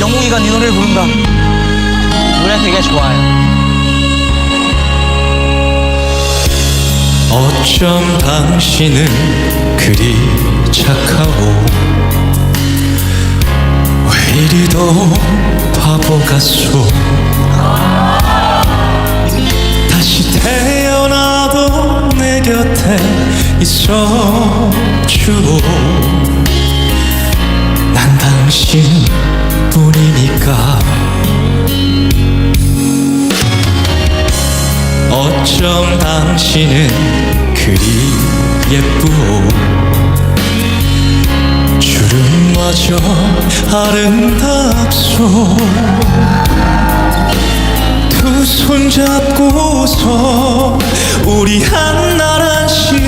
노래 부른다. 노래 되게 좋아요. 어쩜 당신은 그리 착하고 왜 이리도 바보 같소 다시 태어나도 내 곁에 있어주오 난 당신 어쩜 당신은 그리 예쁘오 주름마저 아름답소. 두 손 잡고서 우리 한나라시에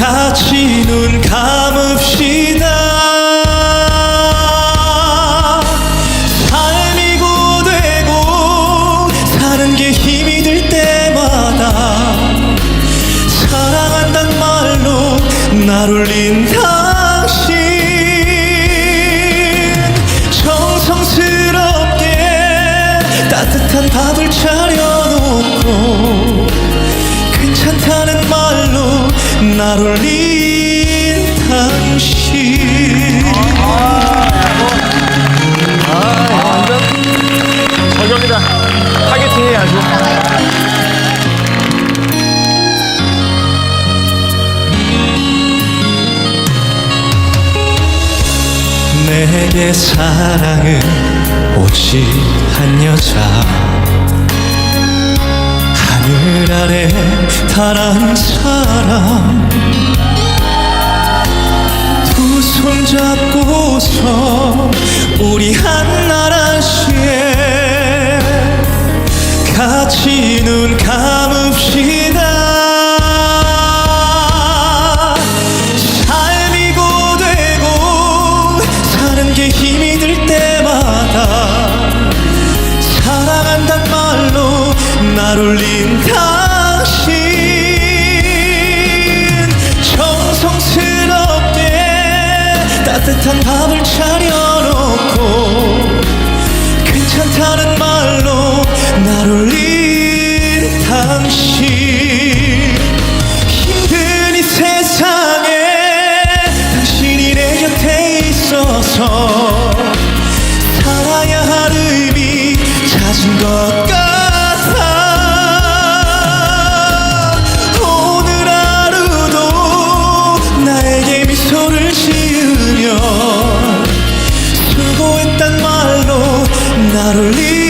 같이 눈 감읍 날 울린 당신 정성스럽게 따뜻한 밥을 차려놓고 괜찮다는 말로 날 울린 당신 저격이다. 타겟팅 해야죠. 내게 사랑은 오직 한 여자. 하늘 아래 단한 사람 힘이 들 때마다 사랑한단 말로 날 울린 당신. 정성스럽게 따뜻한 밥을 차려놓고 괜찮다는 말로 날 울린 당신 미소를 지으며 수고했단 말로 당신